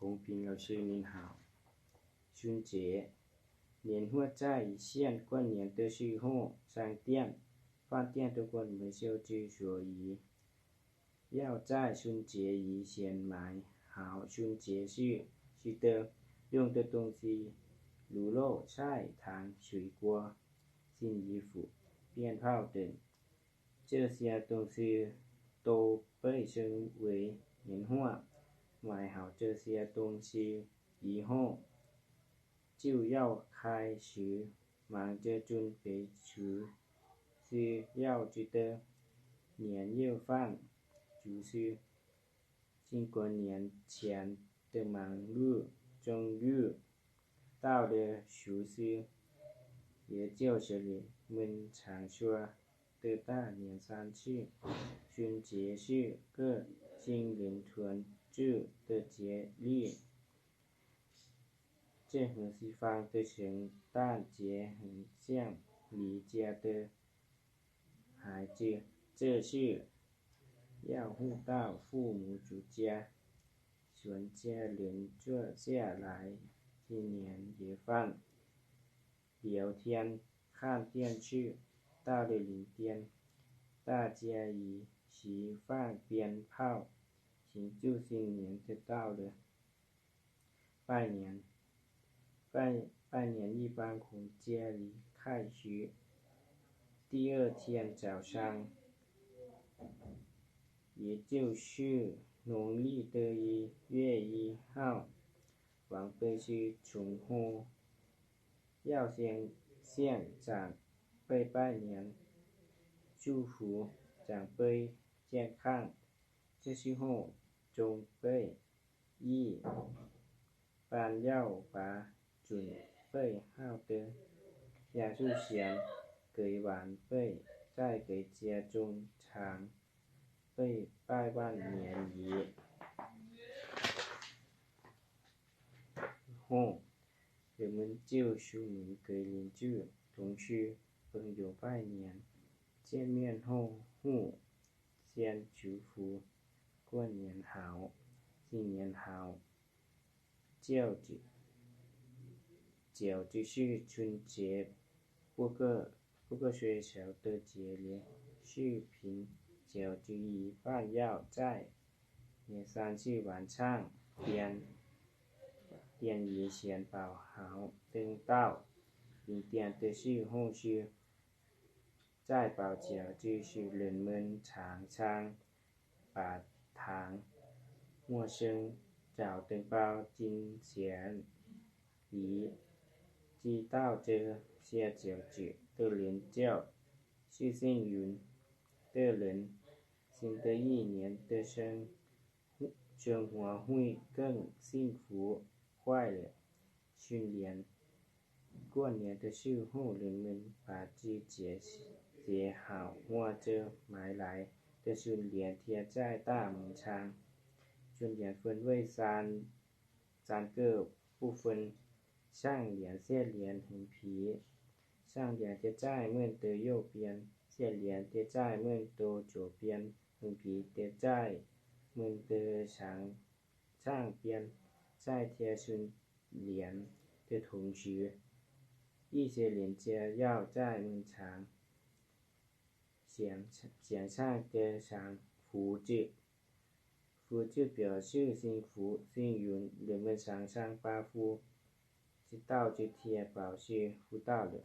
公平老师您好，春节年货在线过年的时候，商店、饭店都关门休息，所以要在春节以前买好春节需需的用的东西，如肉、菜、糖、水果、新衣服、鞭炮等，这些东西都被称为年货。买好这些东西以后，就要开始忙着准备吃，是要记得年夜饭，就是经过年前的忙碌，终于到了除夕，也就是人们常说的大年三十，春节是个新人团。聚的节日，这和西方的圣诞节很像。离家的孩子这是要回到父母住家，全家人坐下来吃年夜饭，聊天、看电视。到了零点，大家一起放鞭炮，庆祝新年的到了。拜年，拜拜年一般从家里开始，第二天早上，也就是农历的一月一号，晚辈是从后，要先向长辈拜年，祝福长辈健康。这时候，中辈一般要把准备好的压岁钱给晚辈，再给家中长辈拜完年礼后，人们就出门给邻居、同事、朋友拜年。见面后互相祝福过年好、新年好。饺子，饺子是春节不可不可缺少的节日视频。饺子一般要在年三十晚上点点以前包好，等到零点的时候是再包饺子是，人们常常把糖磨成小的包金钱里。知道这些饺子的人就是幸运的人，新的一年的生生活会更幸福快乐。新年，过年的时候，人们把自己写好或者买来的春联贴在大门上。春联分为三三个部分：上联、下联和皮。上联贴在门的右边，下联贴在门的左边，横批贴在门的上上边。在贴春联的同时，一些人家要在门上写写上贴上福字，福字表示幸福、幸运，人们常常把福寄到这贴表示福到了。